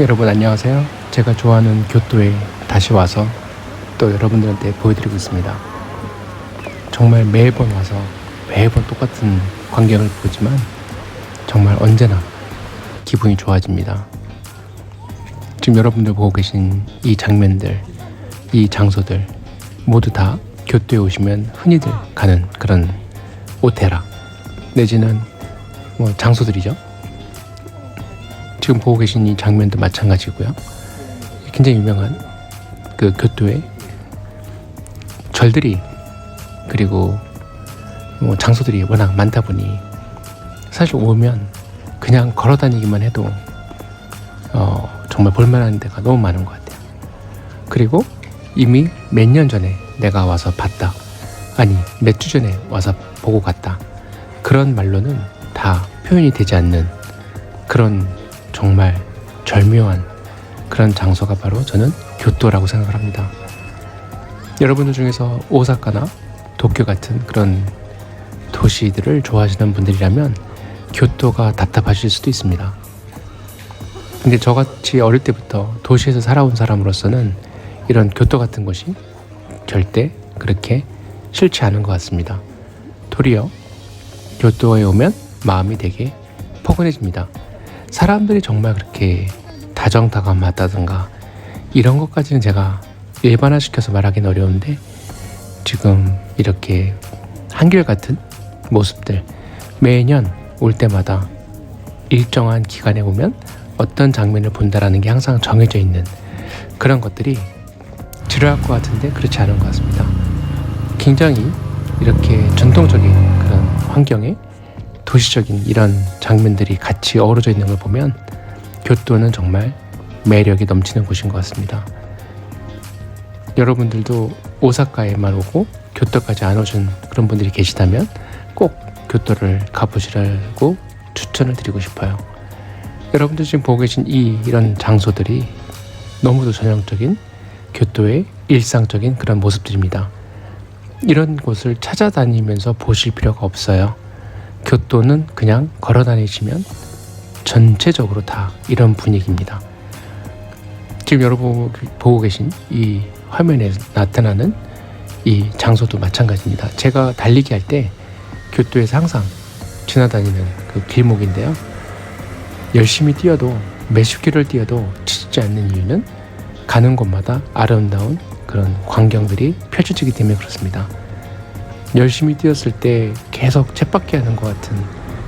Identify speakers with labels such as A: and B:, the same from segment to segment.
A: 여러분 안녕하세요. 제가 좋아하는 교토에 다시 와서 또 여러분들한테 보여드리고 있습니다. 정말 매번 와서 매번 똑같은 광경을 보지만 정말 언제나 기분이 좋아집니다. 지금 여러분들 보고 계신 이 장면들, 이 장소들 모두 다 교토에 오시면 흔히들 가는 그런 오테라 내지는 뭐 장소들이죠. 지금 보고 계신 이 장면도 마찬가지고요. 굉장히 유명한 그 교토의 절들이 그리고 뭐 장소들이 워낙 많다 보니 사실 오면 그냥 걸어 다니기만 해도 어, 정말 볼만한 데가 너무 많은 것 같아요. 그리고 이미 몇 년 전에 내가 와서 봤다. 아니, 몇 주 전에 와서 보고 갔다. 그런 말로는 다 표현이 되지 않는 그런 정말 절묘한 그런 장소가 바로 저는 교토라고 생각을 합니다. 여러분들 중에서 오사카나 도쿄 같은 그런 도시들을 좋아하시는 분들이라면 교토가 답답하실 수도 있습니다. 근데 저같이 어릴 때부터 도시에서 살아온 사람으로서는 이런 교토 같은 곳이 절대 그렇게 싫지 않은 것 같습니다. 도리어 교토에 오면 마음이 되게 포근해집니다. 사람들이 정말 그렇게 다정다감하다든가 이런 것까지는 제가 일반화시켜서 말하기는 어려운데 지금 이렇게 한결같은 모습들 매년 올 때마다 일정한 기간에 오면 어떤 장면을 본다라는 게 항상 정해져 있는 그런 것들이 지루할 것 같은데 그렇지 않은 것 같습니다. 굉장히 이렇게 전통적인 그런 환경에 도시적인 이런 장면들이 같이 어우러져 있는 걸 보면 교토는 정말 매력이 넘치는 곳인 것 같습니다. 여러분들도 오사카에만 오고 교토까지 안 오신 그런 분들이 계시다면 꼭 교토를 가보시라고 추천을 드리고 싶어요. 여러분들 지금 보고 계신 이 이런 장소들이 너무도 전형적인 교토의 일상적인 그런 모습들입니다. 이런 곳을 찾아다니면서 보실 필요가 없어요. 교토는 그냥 걸어 다니시면 전체적으로 다 이런 분위기입니다. 지금 여러분 보고 계신 이 화면에 나타나는 이 장소도 마찬가지입니다. 제가 달리기 할 때 교토에서 항상 지나다니는 그 길목인데요. 열심히 뛰어도 몇십 킬로를 뛰어도 지치지 않는 이유는 가는 곳마다 아름다운 그런 광경들이 펼쳐지기 때문에 그렇습니다. 열심히 뛰었을 때 계속 쳇바퀴 하는 것 같은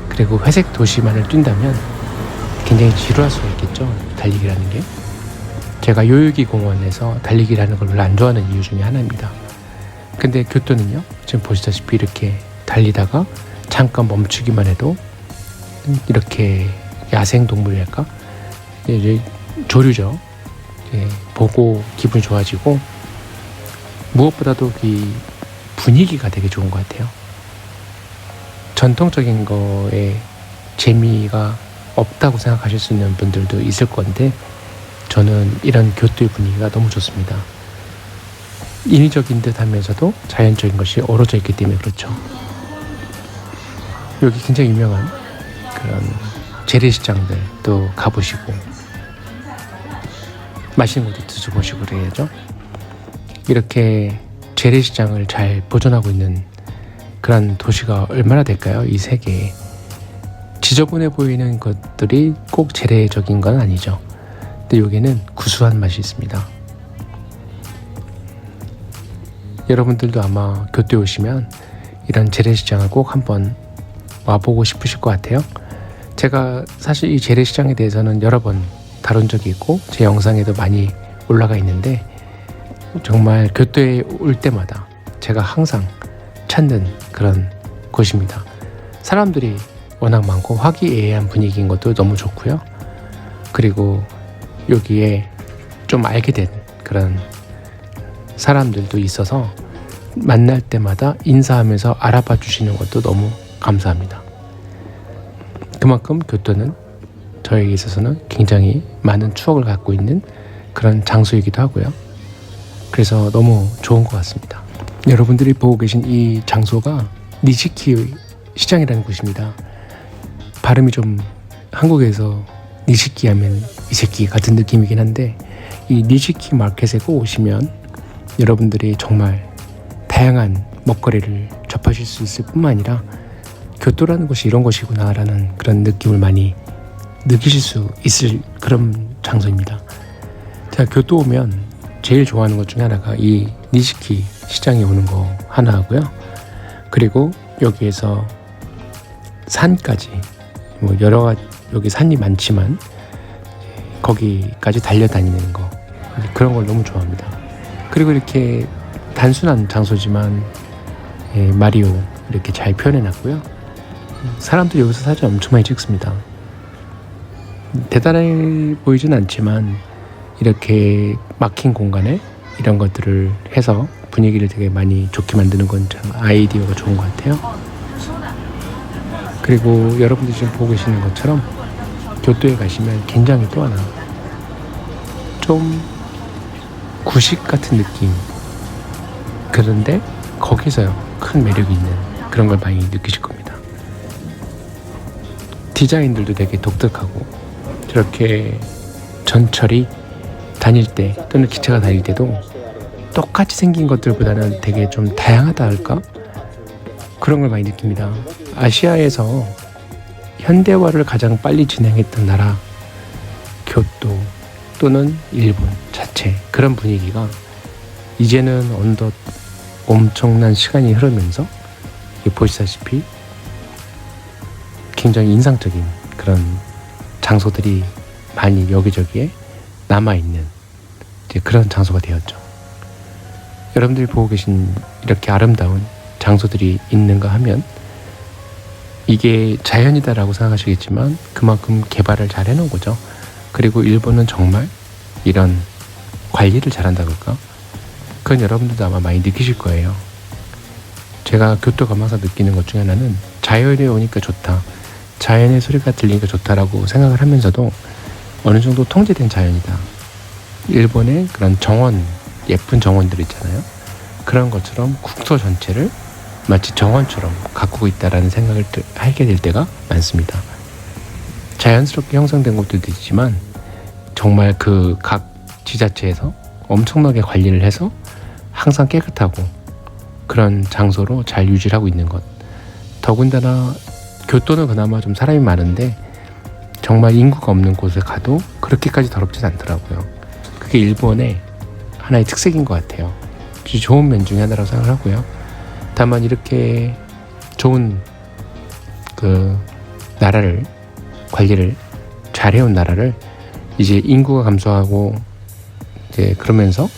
A: 그리고 회색 도시만을 뛴다면 굉장히 지루할 수가 있겠죠. 달리기라는 게. 제가 요요기 공원에서 달리기를 하는 걸 별로 안 좋아하는 이유 중에 하나입니다. 근데 교토는요, 지금 보시다시피 이렇게 달리다가 잠깐 멈추기만 해도 이렇게 야생 동물이랄까? 이제 조류죠. 예, 보고 기분이 좋아지고 무엇보다도 이 분위기가 되게 좋은 것 같아요. 전통적인 거에 재미가 없다고 생각하실 수 있는 분들도 있을 건데 저는 이런 교토의 분위기가 너무 좋습니다. 인위적인 듯 하면서도 자연적인 것이 어우러져 있기 때문에 그렇죠. 여기 굉장히 유명한 그런 재래시장들도 가보시고 맛있는 것도 드셔보시고 그래야죠. 이렇게 재래시장을 잘 보존하고 있는 그런 도시가 얼마나 될까요? 이 세계에. 지저분해 보이는 것들이 꼭 재래적인 건 아니죠. 근데 여기는 구수한 맛이 있습니다. 여러분들도 아마 교토에 오시면 이런 재래시장을 꼭 한번 와보고 싶으실 것 같아요. 제가 사실 이 재래시장에 대해서는 여러 번 다룬 적이 있고 제 영상에도 많이 올라가 있는데 정말 교토에 올 때마다 제가 항상 찾는 그런 곳입니다. 사람들이 워낙 많고 화기애애한 분위기인 것도 너무 좋고요. 그리고 여기에 좀 알게 된 그런 사람들도 있어서 만날 때마다 인사하면서 알아봐 주시는 것도 너무 감사합니다. 그만큼 교토는 저에게 있어서는 굉장히 많은 추억을 갖고 있는 그런 장소이기도 하고요. 그래서 너무 좋은 것 같습니다. 여러분들이 보고 계신 이 장소가 니시키 시장이라는 곳입니다. 발음이 좀 한국에서 니시키 하면 이 새끼 같은 느낌이긴 한데 이 니시키 마켓에 꼭 오시면 여러분들이 정말 다양한 먹거리를 접하실 수 있을 뿐만 아니라 교토라는 곳이 이런 곳이구나라는 그런 느낌을 많이 느끼실 수 있을 그런 장소입니다. 제가 교토 오면 제일 좋아하는 것 중에 하나가 이 니시키 시장에 오는 거 하나 하고요. 그리고 여기에서 산까지 뭐 여러 가지 여기 산이 많지만 거기까지 달려다니는 거 그런 걸 너무 좋아합니다. 그리고 이렇게 단순한 장소지만 예, 마리오 이렇게 잘 표현해놨고요. 사람들이 여기서 사진 엄청 많이 찍습니다. 대단해 보이진 않지만 이렇게 막힌 공간에 이런 것들을 해서 분위기를 되게 많이 좋게 만드는 건 참 아이디어가 좋은 것 같아요. 그리고 여러분들이 지금 보고 계시는 것처럼 교토에 가시면 굉장히 또 하나 좀 구식 같은 느낌 그런데 거기서요 큰 매력이 있는 그런 걸 많이 느끼실 겁니다. 디자인들도 되게 독특하고 저렇게 전철이 다닐 때 또는 기차가 다닐 때도 똑같이 생긴 것들보다는 되게 좀 다양하다 할까? 그런 걸 많이 느낍니다. 아시아에서 현대화를 가장 빨리 진행했던 나라 교토 또는 일본 자체 그런 분위기가 이제는 언덧 엄청난 시간이 흐르면서 보시다시피 굉장히 인상적인 그런 장소들이 많이 여기저기에 남아있는 그런 장소가 되었죠. 여러분들이 보고 계신 이렇게 아름다운 장소들이 있는가 하면 이게 자연이다라고 생각하시겠지만 그만큼 개발을 잘 해놓은 거죠. 그리고 일본은 정말 이런 관리를 잘한다 그럴까? 그건 여러분들도 아마 많이 느끼실 거예요. 제가 교토 가면서 느끼는 것 중에 하나는 자연에 오니까 좋다. 자연의 소리가 들리니까 좋다라고 생각을 하면서도 어느 정도 통제된 자연이다. 일본의 그런 정원, 예쁜 정원들 있잖아요. 그런 것처럼 국토 전체를 마치 정원처럼 가꾸고 있다라는 생각을 하게 될 때가 많습니다. 자연스럽게 형성된 곳들도 있지만 정말 그 각 지자체에서 엄청나게 관리를 해서 항상 깨끗하고 그런 장소로 잘 유지를 하고 있는 것. 더군다나 교토는 그나마 좀 사람이 많은데 정말 인구가 없는 곳에 가도 그렇게까지 더럽진 않더라고요. 그게 일본의 하나의 특색인 것 같아요. 좋은 면 중에 하나라고 생각하고요. 다만 이렇게 좋은 그 나라를 관리를 잘 해온 나라를 이제 인구가 감소하고 이제 그러면서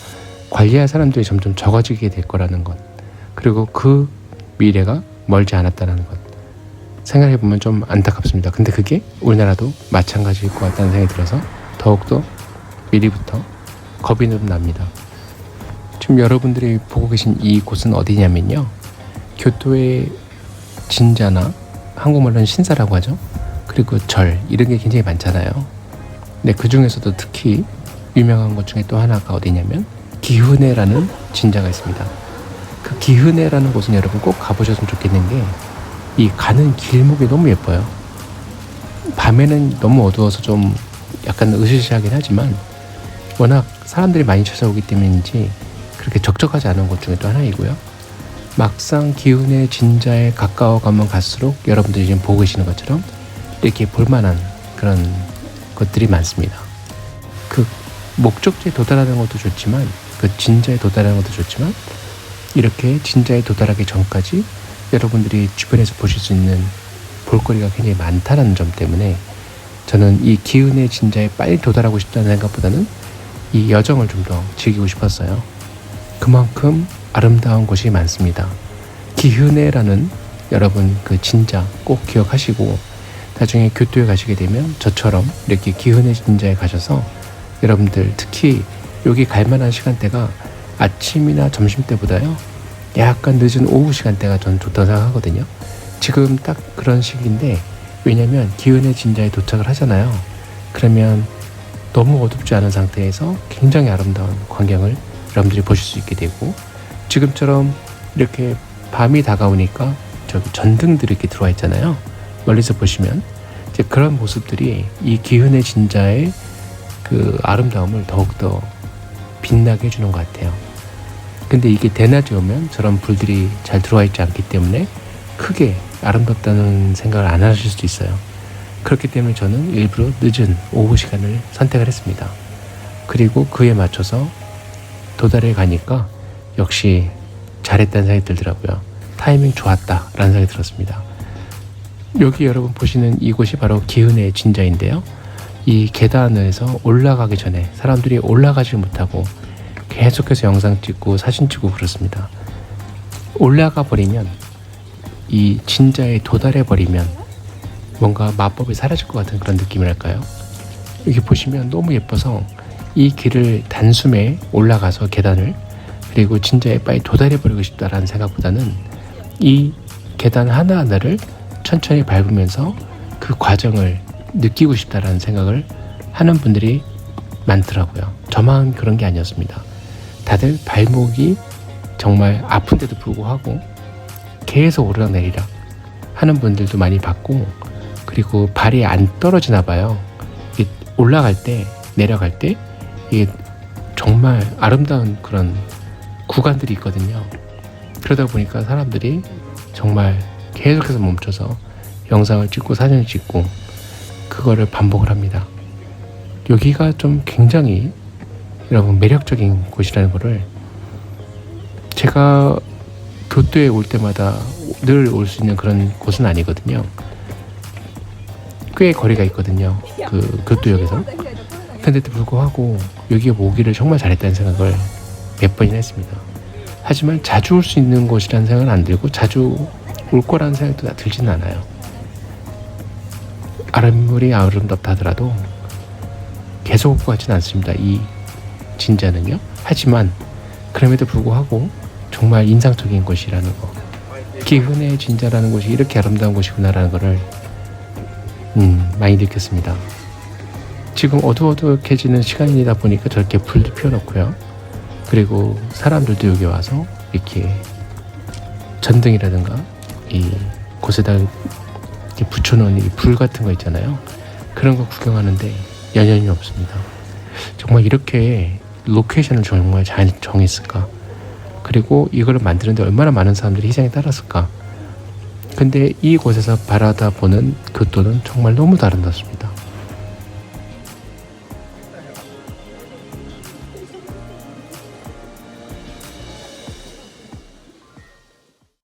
A: 관리할 사람들이 점점 적어지게 될 거라는 것 그리고 그 미래가 멀지 않았다는 것 생각해 보면 좀 안타깝습니다. 근데 그게 우리나라도 마찬가지일 것 같다는 생각이 들어서 더욱더 미리부터 겁이 좀 납니다. 지금 여러분들이 보고 계신 이 곳은 어디냐면요. 교토의 진자나 한국말로는 신사라고 하죠. 그리고 절 이런 게 굉장히 많잖아요. 근데 그 중에서도 특히 유명한 것 중에 또 하나가 어디냐면 기훈회라는 진자가 있습니다. 그 기훈회라는 곳은 여러분 꼭 가보셨으면 좋겠는 게 이 가는 길목이 너무 예뻐요. 밤에는 너무 어두워서 좀 약간 으스스하긴 하지만 워낙 사람들이 많이 찾아오기 때문인지 그렇게 적적하지 않은 곳 중에 또 하나이고요. 막상 기운의 진자에 가까워 가면 갈수록 여러분들이 지금 보고 계시는 것처럼 이렇게 볼만한 그런 것들이 많습니다. 그 목적지에 도달하는 것도 좋지만 그 진자에 도달하는 것도 좋지만 이렇게 진자에 도달하기 전까지 여러분들이 주변에서 보실 수 있는 볼거리가 굉장히 많다는 점 때문에 저는 이 기운의 진자에 빨리 도달하고 싶다는 생각보다는 이 여정을 좀 더 즐기고 싶었어요. 그만큼 아름다운 곳이 많습니다. 기훈회라는 여러분 그 진자 꼭 기억하시고 나중에 교토에 가시게 되면 저처럼 이렇게 기훈회 진자에 가셔서 여러분들 특히 여기 갈 만한 시간대가 아침이나 점심 때보다요 약간 늦은 오후 시간대가 전 좋다고 생각하거든요. 지금 딱 그런 시기인데 왜냐면 기운의 진자에 도착을 하잖아요. 그러면 너무 어둡지 않은 상태에서 굉장히 아름다운 광경을 여러분들이 보실 수 있게 되고 지금처럼 이렇게 밤이 다가오니까 저기 전등들이 이렇게 들어와 있잖아요. 멀리서 보시면 이제 그런 모습들이 이 기은의 진자의 그 아름다움을 더욱더 빛나게 해주는 것 같아요. 근데 이게 대낮에 오면 저런 불들이 잘 들어와 있지 않기 때문에 크게 아름답다는 생각을 안 하실 수도 있어요. 그렇기 때문에 저는 일부러 늦은 오후 시간을 선택을 했습니다. 그리고 그에 맞춰서 도달해 가니까 역시 잘했다는 생각이 들더라고요. 타이밍 좋았다라는 생각이 들었습니다. 여기 여러분 보시는 이곳이 바로 기은의 진자인데요. 이 계단에서 올라가기 전에 사람들이 올라가지 못하고 계속해서 영상 찍고 사진 찍고 그렇습니다. 올라가 버리면 이 진자에 도달해 버리면 뭔가 마법이 사라질 것 같은 그런 느낌이랄까요? 여기 보시면 너무 예뻐서 이 길을 단숨에 올라가서 계단을 그리고 진짜에 빨리 도달해 버리고 싶다라는 생각보다는 이 계단 하나하나를 천천히 밟으면서 그 과정을 느끼고 싶다라는 생각을 하는 분들이 많더라고요. 저만 그런 게 아니었습니다. 다들 발목이 정말 아픈데도 불구하고 계속 오르락내리락 하는 분들도 많이 봤고 그리고 발이 안 떨어지나 봐요. 올라갈 때 내려갈 때 이게 정말 아름다운 그런 구간들이 있거든요. 그러다 보니까 사람들이 정말 계속해서 멈춰서 영상을 찍고 사진을 찍고 그거를 반복을 합니다. 여기가 좀 굉장히 여러분 매력적인 곳이라는 거를 제가 교토에 올 때마다 늘 올 수 있는 그런 곳은 아니거든요. 꽤 거리가 있거든요. 그 교토역에서. 근데도 불구하고 여기에 오기를 정말 잘했다는 생각을 몇 번이나 했습니다. 하지만 자주 올 수 있는 곳이라는 생각은 안 들고 자주 올 거라는 생각도 다 들지는 않아요. 아름물이 아름답다 하더라도 계속 올것 같지는 않습니다. 이 진자는요. 하지만 그럼에도 불구하고 정말 인상적인 곳이라는 거. 기훈의 진자라는 곳이 이렇게 아름다운 곳이구나라는 거를 음, 많이 느꼈습니다. 지금 어두어둑해지는 시간이다 보니까 저렇게 불도 피워놓고요. 그리고 사람들도 여기 와서 이렇게 전등이라든가 이 곳에다 이렇게 붙여놓은 이 불 같은 거 있잖아요. 그런 거 구경하는데 여념이 없습니다. 정말 이렇게 로케이션을 정말 잘 정했을까? 그리고 이걸 만드는데 얼마나 많은 사람들이 희생에 따랐을까? 근데 이곳에서 바라다 보는 교토는 정말 너무 아름답습니다.